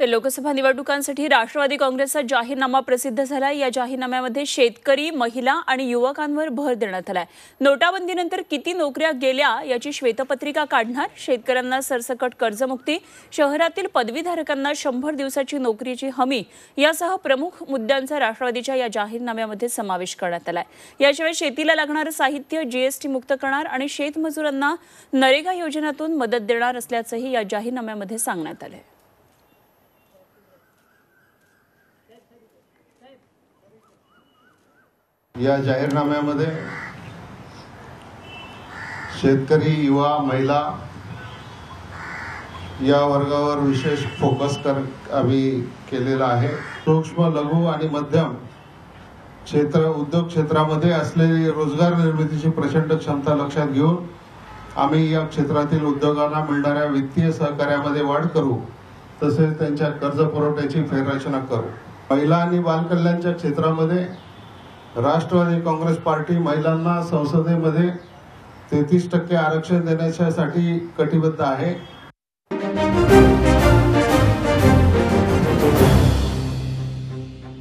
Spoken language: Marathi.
तर लोकसभा निवडणुकांसाठी राष्ट्रवादी काँग्रेसचा जाहीरनामा प्रसिद्ध झाला या जाहीरनाम्यामध्ये शेतकरी महिला आणि युवकांवर भर देण्यात आलाय. नोटाबंदीनंतर किती नोकऱ्या गेल्या याची श्वेतपत्रिका काढणार? शेतकऱ्यांना सरसकट कर्जमुक्ती शहरातील पदवीधारकांना शंभर दिवसाची नोकरीची हमी यासह प्रमुख मुद्द्यांचा राष्ट्रवादीच्या या जाहीरनाम्यामध्ये समावेश करण्यात आलाय. याशिवाय शेतीला लागणारं साहित्य जीएसटी मुक्त करणार आणि शेतमजुरांना नरेगा योजनेतून मदत देणार असल्याचंही या जाहीरनाम्यामध्ये सांगण्यात आलंय. या जाहीरनाम्यामध्ये शेतकरी युवा महिला या वर्गावर विशेष फोकस कर आम्ही केलेला आहे. सूक्ष्म लघु आणि मध्यम क्षेत्र उद्योग क्षेत्रामध्ये असलेली रोजगार निर्मितीची प्रचंड क्षमता लक्षात घेऊन आम्ही या क्षेत्रातील उद्योगांना मिळणाऱ्या वित्तीय सहकार्यामध्ये वाढ करू तसेच त्यांच्या कर्ज पुरवठ्याची फेररचना करू. महिला आणि बालकल्याणच्या क्षेत्रामध्ये राष्ट्रवादी काँग्रेस पार्टी महिलांना संसदेमध्ये तेहतीस टक्के आरक्षण देण्यासाठी कटिबद्ध आहे.